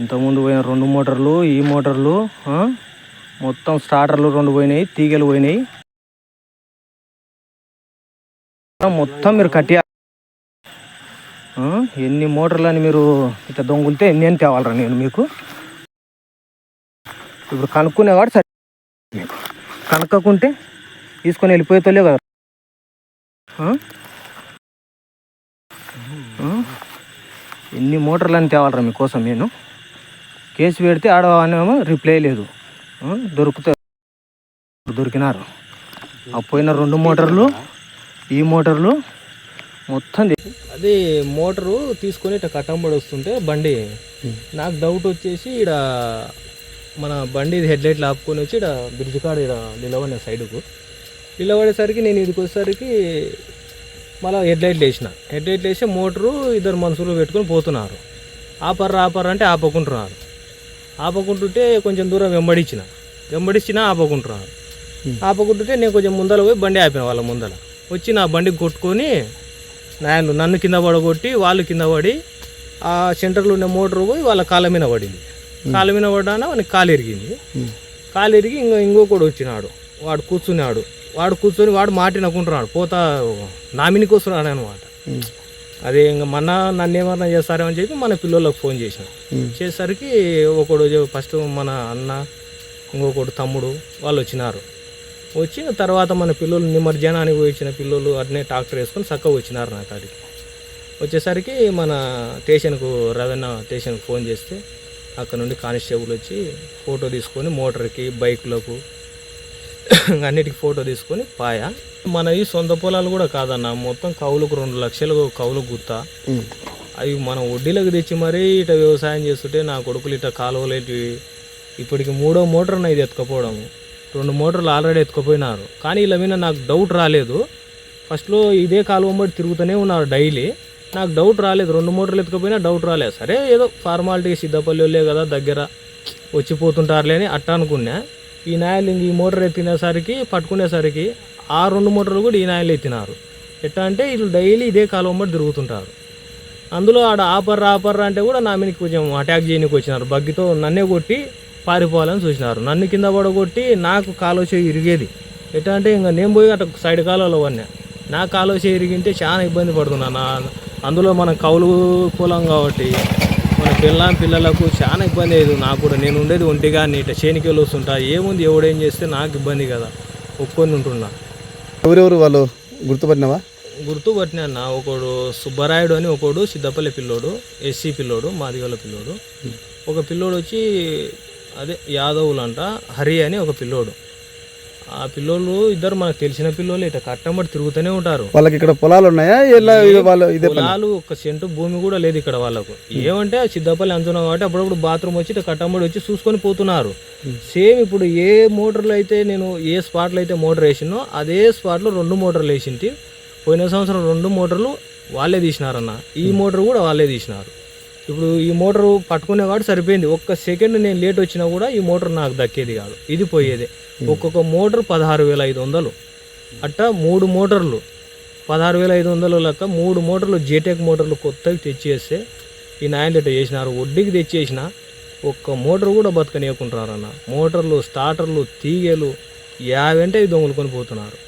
ఇంతకుముందు పోయిన రెండు మోటార్లు ఈ మోటార్లు మొత్తం స్టార్టర్లు రెండు పోయినాయి తీగలు పోయినాయి. మొత్తం మీరు కట్టి ఎన్ని మోటార్లు అని మీరు ఇట్లా దొంగులితే ఎన్ని అని తేవాలరా నేను మీకు? ఇప్పుడు కనుక్కునేవాడు సరే మీకు. కనుక్కకుంటే తీసుకొని వెళ్ళిపోయేతోలే కదా. ఎన్ని మోటార్లు అని తేవాలరా మీకోసం నేను? కేసు పెడితే ఆడవానేమో రిప్లై లేదు. దొరికితే దొరికినారు. ఆ పోయిన రెండు మోటార్లు ఈ మోటార్లు మొత్తం అది మోటరు తీసుకొని ఇట్లా కట్టంబడి వస్తుంటే బండి. నాకు డౌట్ వచ్చేసి ఇక్కడ మన బండి హెడ్ లైట్లు ఆపుకొని వచ్చి ఇక్కడ బ్రిడ్జ్ కాడ ఇక్కడ నిలబడిన సైడ్కు. నిలబడేసరికి నేను ఇదికి వచ్చేసరికి మళ్ళీ హెడ్ లైట్లు వేసిన హెడ్ లైట్లు వేసి మోటరు ఇద్దరు మనుషులు పెట్టుకొని పోతున్నారు. ఆపర్రా ఆపర్రా అంటే ఆపకుంటున్నారు. ఆపకుంటుంటే కొంచెం దూరం వెంబడించిన. వెంబడించినా ఆపకుంటున్నారు ఆపకుంటుంటే నేను కొంచెం ముందర పోయి బండి ఆపిన వాళ్ళ ముందర. వచ్చి నా బండి కొట్టుకొని నేను నన్ను కింద పడగొట్టి వాళ్ళు కింద పడి ఆ సెంటర్లో ఉన్న మోటార్ పోయి వాళ్ళ కాళ్ళ మీద పడింది. కాళ్ళ మీద పడ్డాన వానికి కాలు ఎరిగింది కాలు ఎరిగి ఇంకో ఇంకొకడు వచ్చినాడు. వాడు కూర్చున్నాడు. వాడు కూర్చొని వాడు మాటినకుంటున్నాడు. పోతా నామినికి వస్తున్నాడు అనమాట అదే ఇంకా మన నన్ను ఏమన్నా చేస్తారేమో అని చెప్పి మన పిల్లలకు ఫోన్ చేసిన. చేసేసరికి ఒకడు ఫస్ట్ మన అన్న ఇంకొకడు తమ్ముడు వాళ్ళు వచ్చినారు. వచ్చి తర్వాత మన పిల్లలు నిమజ్జనానికి వచ్చిన పిల్లలు అట్నే ట్రాక్టర్ వేసుకొని చక్కగా వచ్చినారు నా కాడికి. వచ్చేసరికి మన స్టేషన్కు రవణ స్టేషన్కి ఫోన్ చేస్తే అక్కడ నుండి కానిస్టేబుల్ వచ్చి ఫోటో తీసుకొని మోటార్కి బైకులకు అన్నిటికి ఫోటో తీసుకొని పాయ. మన ఈ సొంత పొలాలు కూడా కాదన్న మొత్తం కౌలుకు రెండు లక్షలు కౌలుకు గుత్తా. అవి మనం వడ్డీలకు తెచ్చి మరీ ఇట వ్యవసాయం చేస్తుంటే నా కొడుకులు ఇట కాలువలేటి ఇప్పటికి మూడో మోటార్ ఇది ఎత్తుకపోవడం. రెండు మోటార్లు ఆల్రెడీ ఎత్తుకుపోయినారు. కానీ ఇలా మీద నాకు డౌట్ రాలేదు. ఫస్ట్లో ఇదే కాలువ బట్టి తిరుగుతూనే ఉన్నారు డైలీ నాకు డౌట్ రాలేదు. రెండు మోటార్లు ఎత్తుకపోయినా డౌట్ రాలేదు సరే ఏదో ఫార్మాలిటీ సిద్ధపల్లి కదా దగ్గర వచ్చిపోతుంటారులే అని అట్ట అనుకున్నా. ఈ నాయలు ఇంక ఈ మోటార్ ఎత్తినేసరికి పట్టుకునేసరికి ఆ రెండు మోటార్లు కూడా ఈ నాయలు ఎత్తినారు. ఎట్లా అంటే వీళ్ళు డైలీ ఇదే కాలువ బట్టి తిరుగుతుంటారు. అందులో ఆడ ఆపర్ ఆపర్ అంటే కూడా నా మీద కొంచెం అటాక్ చేయడానికి వచ్చినారు. బగ్గితో నన్నే కొట్టి పారిపోవాలని చూసినారు. నన్ను కింద పడగొట్టి నాకు కాలో చేయి ఇరిగేది. ఎట్లా అంటే ఇంకా నేను పోయి అటు సైడ్ కాలంలో పడినా. నా కాలో చేయి ఇరిగింటే చాలా ఇబ్బంది పడుతున్నా. నా అందులో మన కౌలు కులం కాబట్టి పిల్ల పిల్లలకు చాలా ఇబ్బంది అయ్యేది. నాకు కూడా నేను ఉండేది ఒంటిగా నీట చేనికి వస్తుంటా. ఏముంది? ఎవడేం చేస్తే నాకు ఇబ్బంది కదా. ఒక్కొని ఉంటున్నా. ఎవరెవరు వాళ్ళు గుర్తుపట్టినావా? గుర్తుపట్టినా అన్న ఒకడు సుబ్బరాయుడు అని ఒకడు సిద్ధపల్లి పిల్లోడు ఎస్సీ పిల్లోడు మాదిగల పిల్లోడు. ఒక పిల్లోడు వచ్చి అదే యాదవులు అంట హరి అని ఒక పిల్లోడు. ఆ పిల్లోళ్ళు ఇద్దరు మనకు తెలిసిన పిల్లోళ్ళు ఇట్లా కట్టంబడి తిరుగుతూనే ఉంటారు. వాళ్ళకి ఇక్కడ పొలాలు ఉన్నాయా? వాళ్ళు ఇదే పొలాలు ఒక సెంటు భూమి కూడా లేదు ఇక్కడ వాళ్ళకు. ఏమంటే సిద్ధపల్లి అంటున్నాం కాబట్టి అప్పుడప్పుడు బాత్రూమ్ వచ్చి ఇట్లా కట్టంబడి వచ్చి చూసుకొని పోతున్నారు. సేమ్ ఇప్పుడు ఏ మోటార్లు అయితే నేను ఏ స్పాట్లో అయితే మోటార్ వేసినో అదే స్పాట్లో రెండు మోటార్లు వేసింటి. పోయిన సంవత్సరం రెండు మోటార్లు వాళ్ళే తీసినారన్న. ఈ మోటార్ కూడా వాళ్ళే తీసినారు. ఇప్పుడు ఈ మోటార్ పట్టుకునేవాడు సరిపోయింది. ఒక్క సెకండ్ నేను లేట్ వచ్చినా కూడా ఈ మోటార్ నాకు దక్కేది కాదు. ఇది పోయేదే. ఒక్కొక్క మోటార్ పదహారు వేల ఐదు వందలు. అట్టా మూడు మోటార్లు. పదహారు వేల ఐదు వందలు లెక్క మూడు మోటార్లు జేటెక్ మోటార్లు కొత్తవి తెచ్చేస్తే ఈ నాయలు ఇట్లా చేసినారు. వడ్డీకి తెచ్చేసిన ఒక్క మోటార్ కూడా బతకనియకుంటున్నారన్న మోటార్లు స్టార్టర్లు తీగలు యావంటే ఇవి దొంగలుకొని పోతున్నారు.